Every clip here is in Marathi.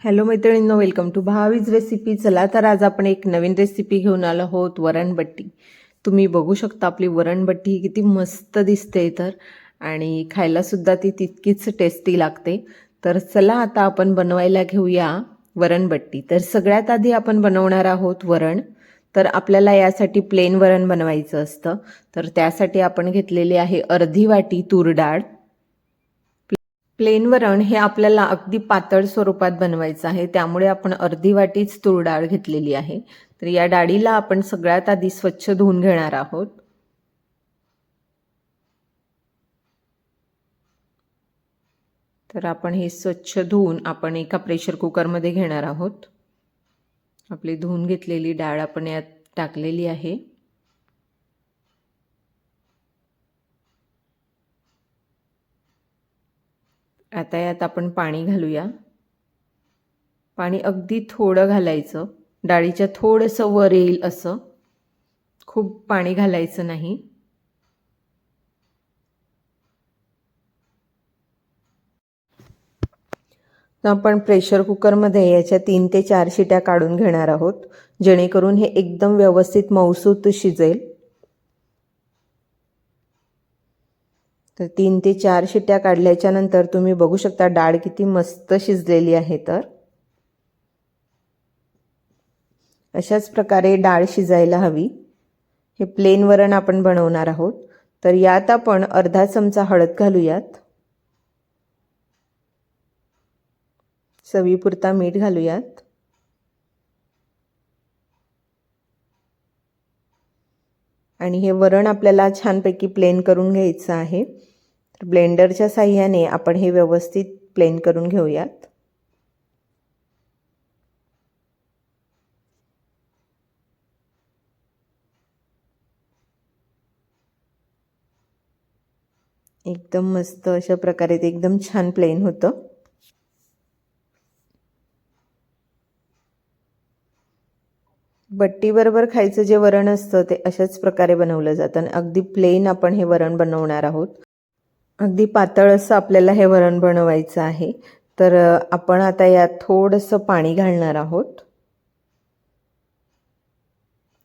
हॅलो मैत्रिणींनो वेलकम टू भावीज रेसिपी चला तर आज आपण एक नवीन रेसिपी घेऊन आलो आहोत वरणबट्टी तुम्ही बघू शकता आपली वरणबट्टी ही किती मस्त दिसते तर आणि खायलासुद्धा ती तितकीच टेस्टी लागते. तर चला आता आपण बनवायला घेऊया वरणबट्टी तर सगळ्यात आधी आपण बनवणार आहोत वरण. तर आपल्याला यासाठी प्लेन वरण बनवायचं असतं. तर त्यासाठी आपण घेतलेली आहे अर्धी वाटी तूर डाळ. प्लेन वरण हे आपल्याला अगदी पातळ स्वरूपात बनवायचं आहे. त्यामुळे आपण अर्धी वाटीच तूर डाळ घेतलेली आहे. तर या डाळीला आपण सगळ्यात आधी स्वच्छ धुवून घेणार आहोत. तर आपण हे स्वच्छ धुवून आपण एका प्रेशर कुकरमध्ये घेणार आहोत. आपली धुवून घेतलेली डाळ आपण यात टाकलेली आहे. आता यात आपण पाणी घालूया. पाणी अगदी थोडं घालायचं. डाळीच्या थोडंसं वर येईल असं. खूप पाणी घालायचं नाही. आपण प्रेशर कुकरमध्ये याच्या तीन ते चार शिट्या काढून घेणार आहोत जेणेकरून हे एकदम व्यवस्थित मऊसूत शिजेल. तर तीन ते चार शिट्ट्या काढल्याच्या नंतर तुम्ही बघू शकता डाळ किती मस्त शिजलेली आहे तर. अशाच प्रकारे डाळ शिजायला हवी. हे प्लेन वरण आपण बनवणार आहोत. तर यात आपण अर्धा चमचा हळद घालूयात. चवीपुरता मीठ घालूयात. आणि हे वरण आपल्याला छानपैकी प्लेन करून घ्यायचं आहे. ब्लेंडरच्या साह्याने आपण हे व्यवस्थित प्लेन करून घेऊयात. एकदम मस्त अशा प्रकारे ते एकदम छान प्लेन होतं. बट्टीबरोबर खायचं जे वरण असतं ते अशाच प्रकारे बनवलं जातं आणि अगदी प्लेन आपण हे वरण बनवणार आहोत. अगदी पातळ असं आपल्याला हे वरण बनवायचं आहे. तर आपण आता यात थोडंसं पाणी घालणार आहोत.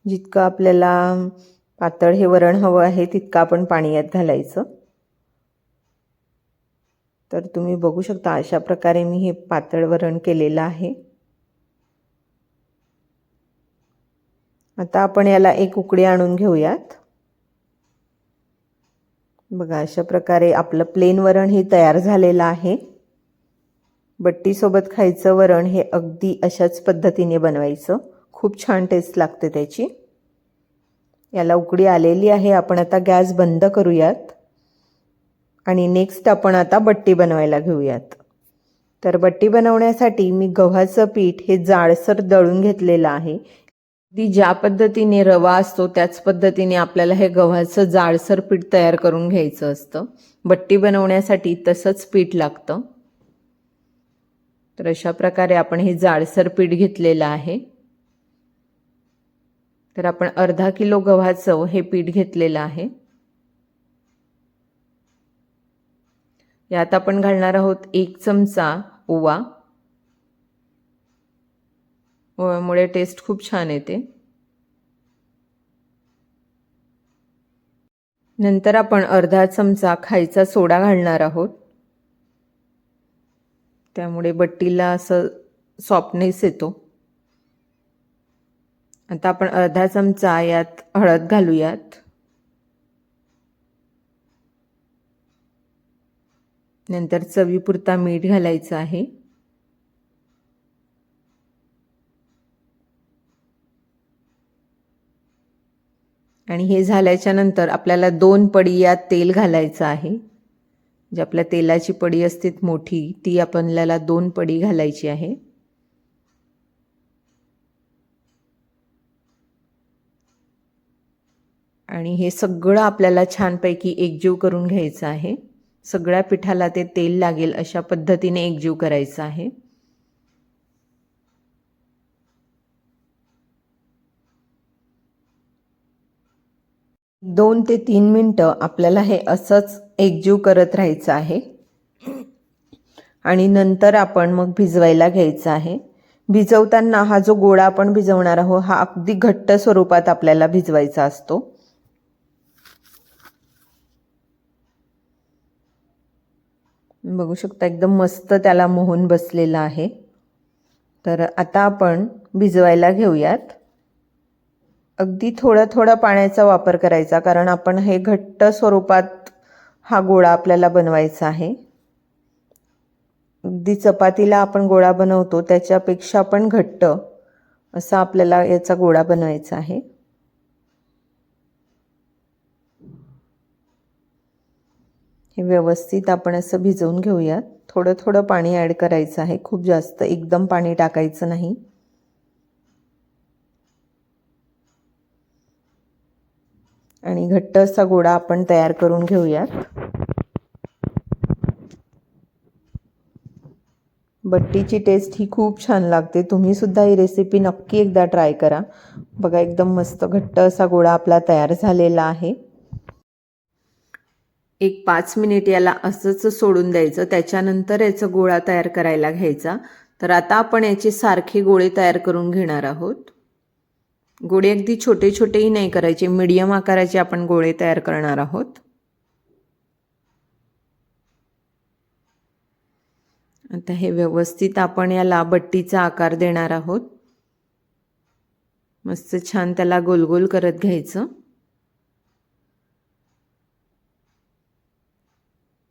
जितकं आपल्याला पातळ हे वरण हवं आहे तितकं आपण पाणी यात घालायचं. तर तुम्ही बघू शकता अशा प्रकारे मी हे पातळ वरण केलेलं आहे. आता आपण याला एक उकडी आणून घेऊयात. बघा अशा प्रकारे आपलं प्लेन वरण हे तयार झालेलं आहे. बट्टीसोबत खायचं वरण हे अगदी अशाच पद्धतीने बनवायचं. खूप छान टेस्ट लागते त्याची. याला उकडी आलेली आहे. आपण आता गॅस बंद करूयात. आणि नेक्स्ट आपण आता बट्टी बनवायला घेऊयात. तर बट्टी बनवण्यासाठी मी गव्हाचं पीठ हे जाडसर दळून घेतलेलं आहे. ती ज्या पद्धतीने रवा असतो त्याच पद्धतीने आपल्याला हे गव्हाचं जाडसर पीठ तयार करून घ्यायचं असतं. बट्टी बनवण्यासाठी तसंच पीठ लागतं. तर अशा प्रकारे आपण हे जाडसर पीठ घेतलेलं आहे. तर आपण अर्धा किलो गव्हाचं हे पीठ घेतलेलं आहे. यात आपण घालणार आहोत एक चमचा ओवा. मुळे टेस्ट खूप छान येते. नंतर आपण अर्धा चमचा खायचा सोडा घालणार आहोत. त्यामुळे बट्टीला असं सॉफ्टनेस येतो. आता आपण अर्धा चमचा यात हळद घालूयात. नंतर चवीपुरता मीठ घालायचं आहे. आणि हे झाल्याच्यानंतर आपल्याला दोन पडी यात तेल घालायचं आहे. जे आपल्या तेलाची पडी असते मोठी ती आपल्याला दोन पडी घालायची आहे. आणि हे सगळं आपल्याला छानपैकी एकजीव करून घ्यायचं आहे. सगळ्या पिठाला ते तेल लागेल अशा पद्धतीने एकजीव करायचं आहे. दोन ते तीन मिनटं आपल्याला हे असंच एकजीव करत राहायचं आहे. आणि नंतर आपण मग भिजवायला घ्यायचं आहे. भिजवताना हा जो गोळा आपण भिजवणार आहोत हा अगदी घट्ट स्वरूपात आपल्याला भिजवायचा असतो. बघू शकता एकदम मस्त त्याला मोहून बसलेला आहे. तर आता आपण भिजवायला घेऊयात. अगदी थोडं थोडं पाण्याचा वापर करायचा कारण आपण हे घट्ट स्वरूपात हा गोळा आपल्याला बनवायचा आहे. अगदी चपातीला आपण गोळा बनवतो त्याच्यापेक्षा पण घट्ट असा आपल्याला याचा गोळा बनवायचा आहे. हे व्यवस्थित आपण असं भिजवून घेऊयात. थोडं थोडं पाणी ॲड करायचं आहे खूप जास्त एकदम पाणी टाकायचं नाही. आणि घट्ट असा गोळा आपण तयार करून घेऊयात. बट्टीची टेस्ट ही खूप छान लागते. तुम्ही सुद्धा ही रेसिपी नक्की एकदा ट्राय करा. बघा एकदम मस्त घट्ट असा गोळा आपला तयार झालेला आहे. एक पाच मिनिट याला असंच सोडून द्यायचं. त्याच्यानंतर याचा गोळा तयार करायला घ्यायचा. तर आता आपण याचे सारखे गोळे तयार करून घेणार आहोत. गोळे अगदी छोटे छोटेही नाही करायचे मीडियम आकाराचे आपण गोळे तयार करणार आहोत. आता हे व्यवस्थित आपण याला बट्टीचा आकार देणार आहोत. मस्त छान त्याला गोलगोल करत घ्यायचं.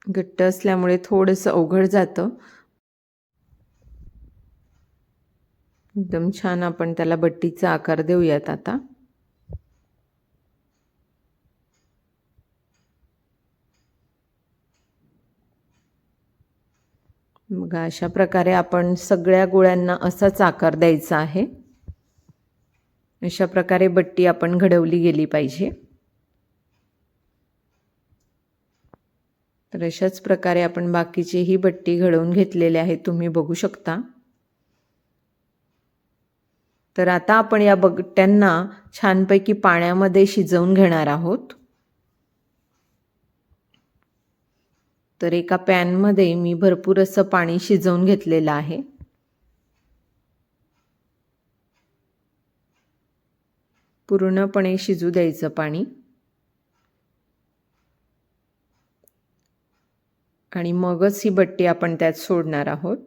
घट्ट असल्यामुळे थोडंसं अवघड जातं. एकदम छान आपण त्याला बट्टीचा आकार देऊयात आता. मग अशा प्रकारे आपण सगळ्या गोळ्यांना असाच आकार द्यायचा आहे. अशा प्रकारे बट्टी आपण घडवली गेली पाहिजे. तर अशाच प्रकारे आपण बाकीचीही बट्टी घडवून घेतलेले आहेत तुम्ही बघू शकता. तर आता आपण या बगट्यांना छानपैकी पाण्यामध्ये शिजवून घेणार आहोत. तर एका पॅनमध्ये मी भरपूर असं पाणी शिजवून घेतलेलं आहे. पूर्णपणे शिजू द्यायचं पाणी. आणि मगच ही बट्टी आपण त्यात सोडणार आहोत.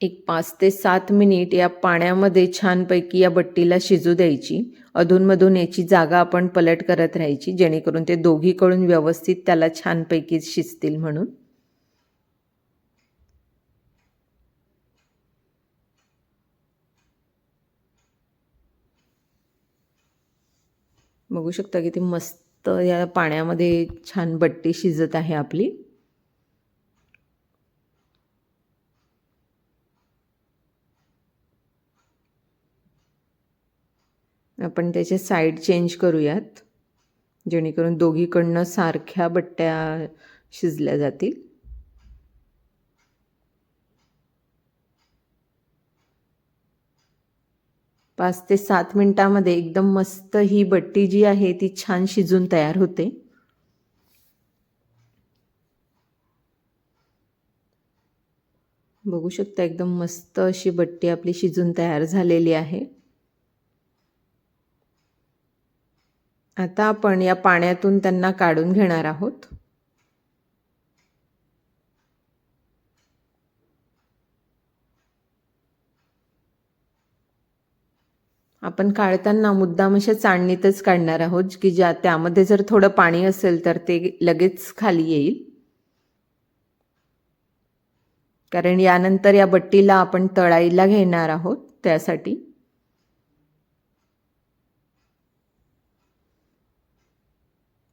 एक पाच ते सात मिनिट या पाण्यामध्ये छानपैकी या बट्टीला शिजू द्यायची. अधूनमधून याची जागा आपण पलट करत राहायची जेणेकरून ते दोघीकडून व्यवस्थित त्याला छानपैकी शिजतील म्हणून. बघू शकता की ती मस्त या पाण्यामध्ये छान बट्टी शिजत आहे आपली. आपण त्याचे साईड चेंज करूयात. जेणेकरून दोघीकडनं सारख्या बट्ट्या शिजल्या जातील. पाच ते सात मिनटामध्ये एकदम मस्त ही बट्टी जी आहे ती छान शिजून तयार होते. बघू शकता एकदम मस्त अशी बट्टी आपली शिजून तयार झालेली आहे. आता आपण या पाण्यातून त्यांना काढून घेणार आहोत. आपण काढताना मुद्दाम अशा चाळणीतच काढणार आहोत की ज्या त्यामध्ये जर थोडं पाणी असेल तर ते लगेच खाली येईल. कारण यानंतर या बट्टीला आपण तळाईला घेणार आहोत त्यासाठी.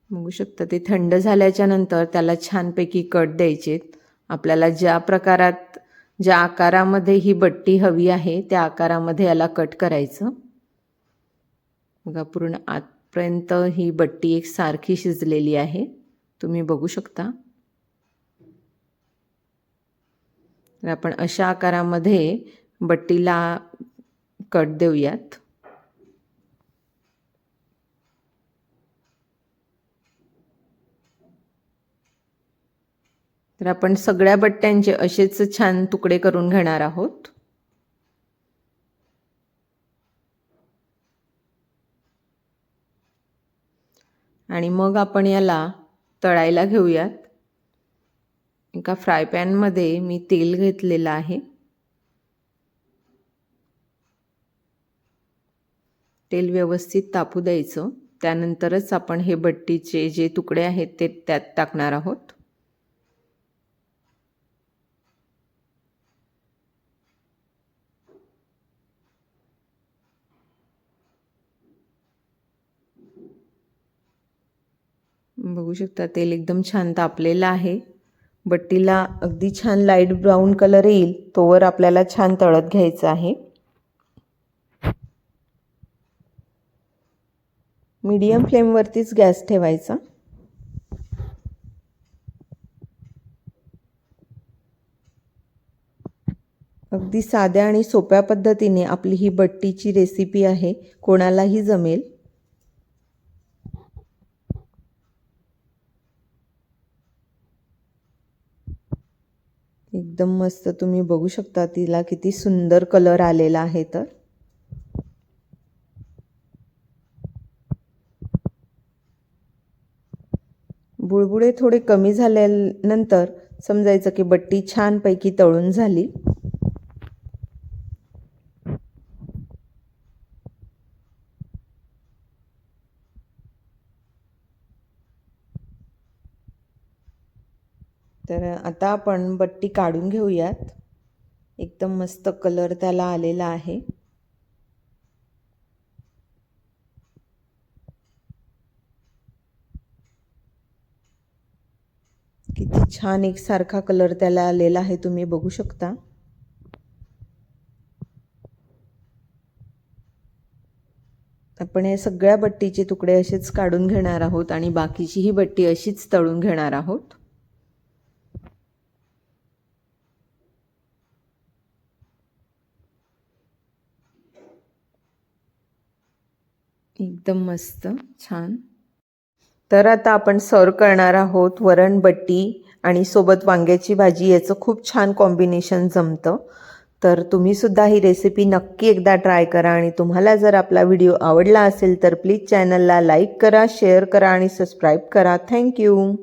बघू शकता ते थंड झाल्याच्यानंतर त्याला छानपैकी कट द्यायचे आपल्याला ज्या प्रकारात ज्या आकारामध्ये ही बट्टी हवी आहे त्या आकारामध्ये याला कट करायचं. बघा पूर्ण आतपर्यंत ही बट्टी एक सारखी शिजलेली आहे. तुम्ही बघू शकता. तर आपण अशा आकारामध्ये बट्टीला कट देऊयात. तर आपण सगळ्या बट्ट्यांचे असेच छान तुकडे करून घेणार आहोत. आणि मग आपण याला तळायला घेऊयात. एका फ्राय पॅनमध्ये मी तेल घेतलेलं आहे. तेल व्यवस्थित तापू द्यायचं. त्यानंतरच आपण हे बट्टीचे जे तुकडे आहेत ते त्यात टाकणार आहोत बघू शकता. तेल एकदम छान तापलेलं आहे. बट्टीला अगदी छान लाइट ब्राऊन कलर येईल तोवर आपल्याला छान तळत घ्यायचं आहे. मीडियम फ्लेमवरतीच गॅस ठेवायचा. अगदी साध्या आणि सोप्या पद्धतीने आपली ही बट्टीची रेसिपी आहे. कोणालाही जमेल. एकदम मस्त तुम्ही बघू शकता तिला किती सुंदर कलर आलेला आहे तर. बुळबुळे थोडे कमी झाल्यानंतर समजायचं की बट्टी छानपैकी तळून झाली. तर आता आपण बट्टी काढून घेऊयात. एकदम मस्त कलर त्याला आलेला आहे. किती छान एकसारखा कलर त्याला आलेला आहे तुम्ही बघू शकता. आपण या सगळ्या बट्टीचे तुकडे असेच काढून घेणार आहोत आणि बाकीची ही बट्टी अशीच तळून घेणार आहोत. एकदम मस्त छान. तर आता आपण सर्व करणार आहोत वरणबट्टी आणि सोबत वांग्याची भाजी. याचं खूप छान कॉम्बिनेशन जमतं. तर तुम्हीसुद्धा ही रेसिपी नक्की एकदा ट्राय करा आणि तुम्हाला जर आपला व्हिडिओ आवडला असेल तर प्लीज चॅनलला लाईक करा शेअर करा आणि सबस्क्राईब करा. थँक्यू